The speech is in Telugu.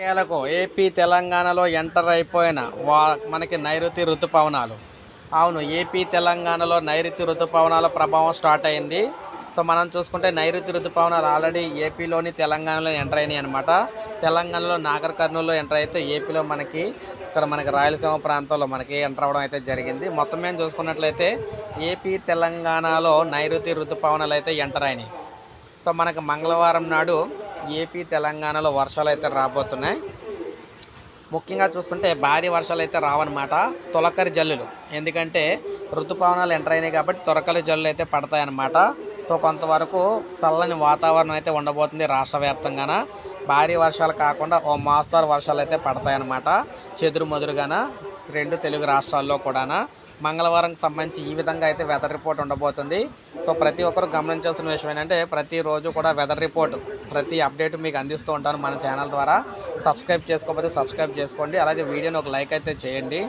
కేలకు ఏపీ తెలంగాణలో ఎంటర్ అయిపోయిన వా మనకి నైరుతి ఋతుపవనాలు. అవును ఏపీ తెలంగాణలో నైరుతి ఋతుపవనాల ప్రభావం స్టార్ట్ అయింది. సో మనం చూసుకుంటే నైరుతి ఋతుపవనాలు ఆల్రెడీ ఏపీలోని తెలంగాణలో ఎంటర్ అయినాయి అనమాట తెలంగాణలో నాగర్ కర్నూలులో ఎంటర్ అయితే ఏపీలో మనకి ఇక్కడ మనకి రాయలసీమ ప్రాంతంలో మనకి ఎంటర్ అవ్వడం అయితే జరిగింది. మొత్తం మేము చూసుకున్నట్లయితే ఏపీ తెలంగాణలో నైరుతి ఋతుపవనాలు అయితే ఎంటర్ అయినాయి. సో మనకు మంగళవారం నాడు ఏపీ తెలంగాణలో వర్షాలు అయితే రాబోతున్నాయి. ముఖ్యంగా చూసుకుంటే భారీ వర్షాలు అయితే రావన్నమాట. తొలకరి జల్లులు. ఎందుకంటే ఋతుపవనాలు ఎంటర్ అయినాయి కాబట్టి తొలకరి జల్లులు అయితే పడతాయన్నమాట. సో కొంతవరకు చల్లని వాతావరణం అయితే ఉండబోతుంది రాష్ట్ర వ్యాప్తంగాన. భారీ వర్షాలు కాకుండా ఓ మాస్తారు వర్షాలు అయితే పడతాయన్నమాట. చెదురు మదురుగాన రెండు తెలుగు రాష్ట్రాల్లో కూడానా. మంగళవారం సంబంధించి ఈ విధంగా అయితే వెదర్ రిపోర్ట్ ఉండబోతుంది. సో ప్రతి ఒక్కరు గమనించాల్సిన విషయం ఏంటంటే ప్రతిరోజు కూడా వెదర్ రిపోర్ట్ ప్రతి అప్డేట్ మీకు అందిస్తూ ఉంటాను మన ఛానల్ ద్వారా. సబ్స్క్రైబ్ చేసుకోకపోతే సబ్స్క్రైబ్ చేసుకోండి. అలాగే వీడియోని ఒక లైక్ అయితే చేయండి.